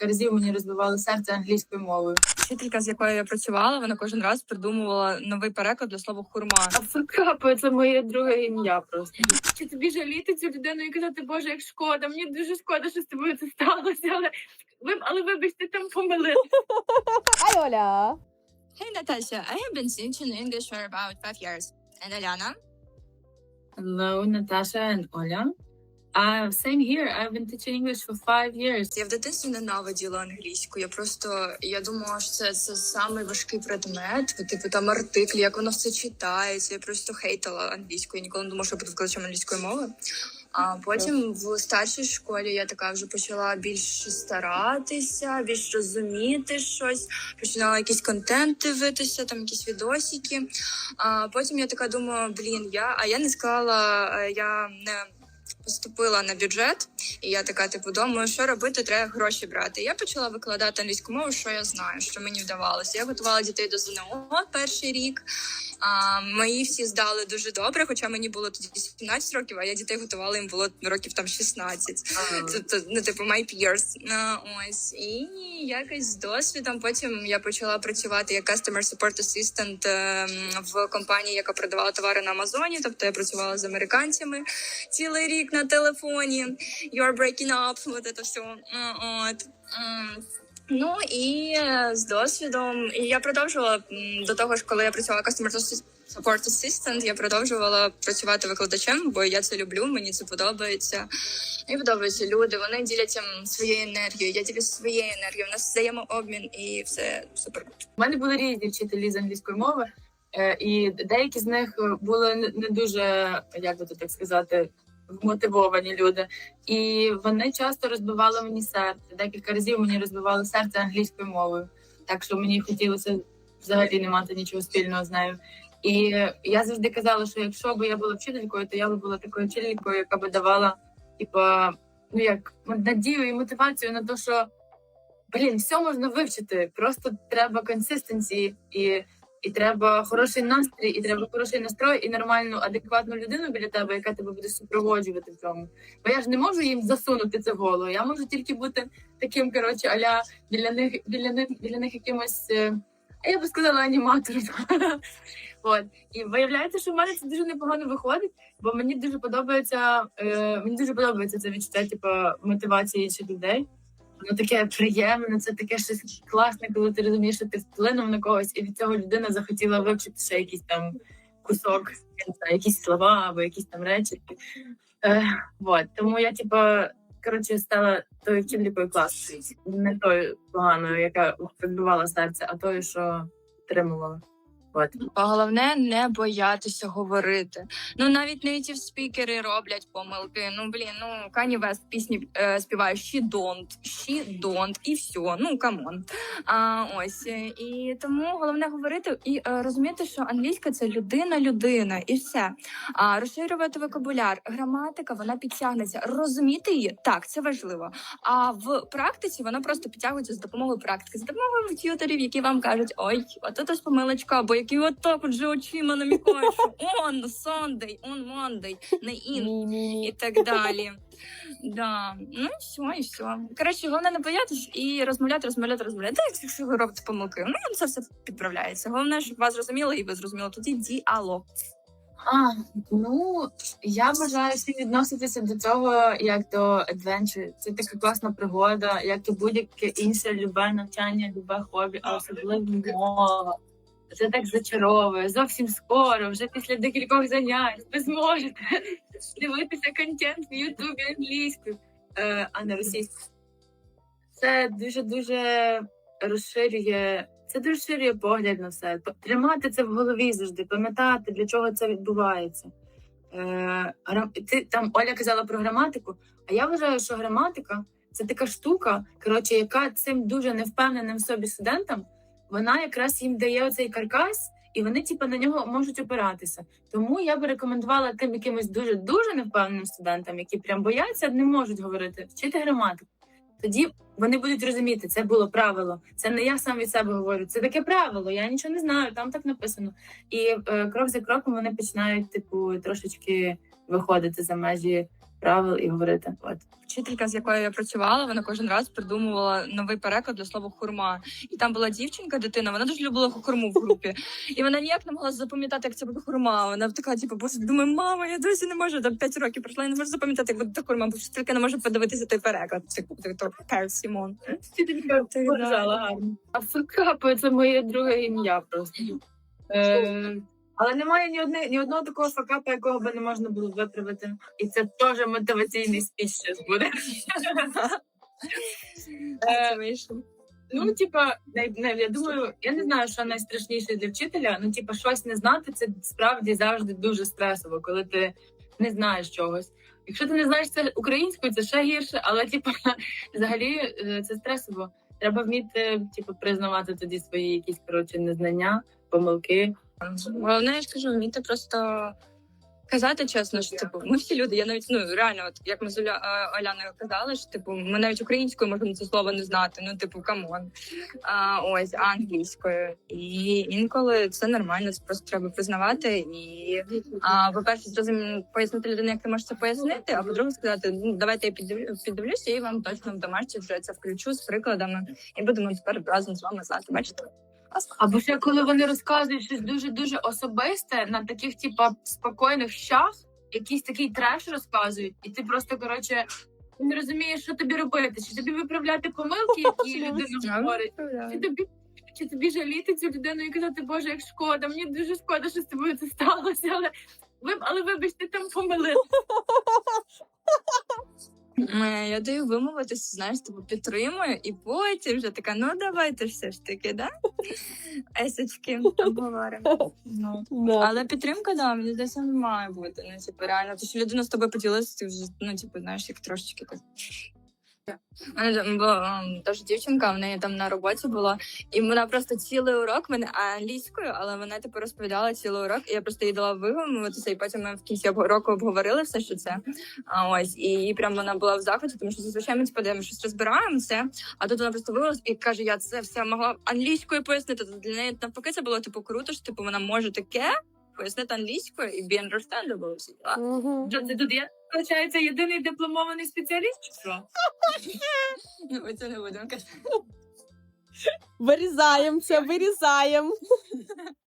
декілька разів мені розбивали серце англійською мовою. Вчителька, з якою я працювала, вона кожен раз придумувала новий переклад для слова хурма. А факапи це моє друге ім'я просто. Чи тобі жаліти цю людину і казати, Боже, як шкода, мені дуже шкода, що з тобою це сталося, але ви але вибач, ти там помилилася. Hi, Ola. Hey Natasha, I have been teaching English for about five years. And Aliana? Hello, Natasha and Оля. Uh, same here. I've been teaching English for five years. Я в дитинстві ненавиділа англійську. Я просто я думала, що це, це самий важкий предмет. Типу там артиклі, як воно все читається. Я просто хейтила англійську. Я ніколи не думала, що я буду викладачем англійської мови. А потім в старшій школі я така вже почала більш старатися, більш розуміти щось, починала якийсь контент дивитися, там якісь відосики. А потім я така думаю, блін, я а я не склала, е, я не поступила на бюджет. І я така, типу, думаю, що робити, треба гроші брати. Я почала викладати англійську мову, що я знаю, що мені вдавалося. Я готувала дітей до ЗНО перший рік. А, мої всі здали дуже добре, хоча мені було тоді 17 років, а я дітей готувала їм було років там 16. Тобто, ну, типу, my peers. Ну, ось. І якось з досвідом потім я почала працювати як customer support assistant ем, в компанії, яка продавала товари на Амазоні. Тобто я працювала з американцями цілий рік на телефоні. You're breaking up, вот это все. От. Ну і е, з досвідом, і я продовжувала до того ж, коли я працювала customer support assistant, я продовжувала працювати викладачем, бо я це люблю, мені це подобається. Мені подобаються люди, вони діляться своєю енергією, я ділюся своєю енергією, у нас взаємообмін і все супер. У мене були різні вчителі з англійської мови, е, і деякі з них були не- не дуже, як би то так сказати, вмотивовані люди. І вони часто розбивали мені серце. Декілька разів мені розбивали серце англійською мовою. Так що мені хотілося взагалі не мати нічого спільного з нею. І я завжди казала, що якщо б я була вчителькою, то я б була такою вчителькою, яка би давала, типа, ну як надію і мотивацію на те, що блін, все можна вивчити. Просто треба консистенції і, і треба хороший настрій, і треба хороший настрой, і нормальну, адекватну людину біля тебе, яка тебе буде супроводжувати в цьому. Бо я ж не можу їм засунути це голову. Я можу тільки бути таким, коротше, аля біля них, біля них, біля них якимось. е, я би сказала аніматором. От і виявляється, що в мене це дуже непогано виходить, бо мені дуже подобається. Е, мені дуже подобається це відчуття, типу, мотивації інших людей. Воно таке приємне, це таке щось класне, коли ти розумієш, що ти вплинув на когось, і від цього людина захотіла вивчити ще якийсь там кусок, якісь слова або якісь там речі. Е, вот. Тому я, типа, коротше, стала тою вчителькою класною, не тою поганою, яка відбивала серце, а тою, що підтримувала. От. Головне не боятися говорити. Ну навіть native спікери роблять помилки. Ну блін, ну Kanye West в пісні е, співає she don't, she don't, і все. Ну камон. А ось і тому головне говорити і е, розуміти, що англійська це людина, людина, і все. А розширювати вокабуляр, граматика, вона підтягнеться. Розуміти її так, це важливо. А в практиці вона просто підтягується з допомогою практики, з допомогою т'юторів, які вам кажуть, ой, от це помилочка, або які от так от же очима намікають, що on Sunday, on Monday, не in me, і так далі. Да. Ну і все, і все. Коротше, головне не боятись і розмовляти, розмовляти, розмовляти. Так, якщо ви робите помилки, ну це все підправляється. Головне, щоб вас зрозуміли, і ви зрозуміли тоді діалог. А, ну я бажаю всім відноситися до цього як до adventure. Це така класна пригода, як і будь-яке інше любе навчання, любе хобі, а особливо мова. Це так зачаровує. Зовсім скоро, вже після декількох занять, ви зможете дивитися контент в Ютубі англійською, е, а не російською. Це дуже дуже розширює. Це розширює погляд на все. Тримати це в голові завжди, пам'ятати, для чого це відбувається. Е, ти там Оля казала про граматику, а я вважаю, що граматика це така штука, коротше, яка цим дуже невпевненим собі студентам, вона якраз їм дає оцей каркас, і вони, типу, на нього можуть опиратися. Тому я би рекомендувала тим якимось дуже дуже невпевненим студентам, які прям бояться, не можуть говорити, вчити граматику. Тоді вони будуть розуміти, це було правило. Це не я сам від себе говорю. Це таке правило. Я нічого не знаю, там так написано. І е, крок за кроком вони починають, типу, трошечки виходити за межі правил і говорити. От Вчителька, з якою я працювала, вона кожен раз придумувала новий переклад для слова хурма. І там була дівчинка, дитина, вона дуже любила хурму в групі. І вона ніяк не могла запам'ятати, як це буде хурма. Вона така, типу, боже, думаю, мама, я досі не можу там 5 років пройшла, я не можу запам'ятати, як буде хурма, бо вчителька не може подивитися той переклад. Це то Сімон. вчителька гарно. А це моє друге ім'я просто. Е, але немає ні одне ні одного такого факапа, якого би не можна було виправити. І це теж мотиваційний спіч щось буде. Ну, типа, я думаю, я не знаю, що найстрашніше для вчителя. Ну, типа, щось не знати, це справді завжди дуже стресово, коли ти не знаєш чогось. Якщо ти не знаєш це українською, це ще гірше, але типа, взагалі е, це стресово. Треба вміти, типу, признавати тоді свої якісь коротше незнання, помилки. Головне, я ж кажу, вміти просто казати чесно, що типу, ми всі люди. Я навіть ну реально, от як ми з е, Оляною казали, що типу, ми навіть українською можемо це слово не знати. Ну, типу, камон. А, ось англійською. І інколи це нормально, це просто треба признавати. І а, по-перше, зразу пояснити людині, як ти можеш це пояснити, а по-друге, сказати, ну давайте я піддивлю, піддивлюся і вам точно в домашці вже це включу з прикладами, і будемо тепер разом з вами знати. Бачите? Або ще коли вони розказують щось дуже дуже особисте на таких, типа, спокійних щах, якийсь такий треш розказують, і ти просто коротше не розумієш, що тобі робити, чи тобі виправляти помилки, які людина говорить. Чи тобі, чи тобі жаліти цю людину і казати, Боже, як шкода, мені дуже шкода, що з тобою це сталося, але ви, але вибачте, там помилилися. Я даю вимовитися, знаєш, типу підтримую, і потім вже така, ну давайте все ж таки, да? Есечки, обговоримо. Ну. Да. Але підтримка, да, мені здається, не має бути. Ну, типу, реально, то що людина з тобою поділилася, ти вже, ну, типу, знаєш, як трошечки так. Ем, теж дівчинка, в неї там на роботі була, і вона просто цілий урок мене англійською, але вона типу розповідала цілий урок, і я просто їй дала вимовитися, і потім ми в кінці року обговорили все, що це. А ось і прям вона була в захваті, тому що зазвичай ми типу, ми щось розбираємо це. А тут вона просто вивелась і каже: я це все могла англійською пояснити. Тобто Для неї навпаки це було типу круто, що типу вона може таке пояснити англійською і be understandable. Мгм. Що це тут є? Виходить, єдиний дипломований спеціаліст? чи що? Ну, ми це не будемо казати. Вирізаємо це, вирізаємо.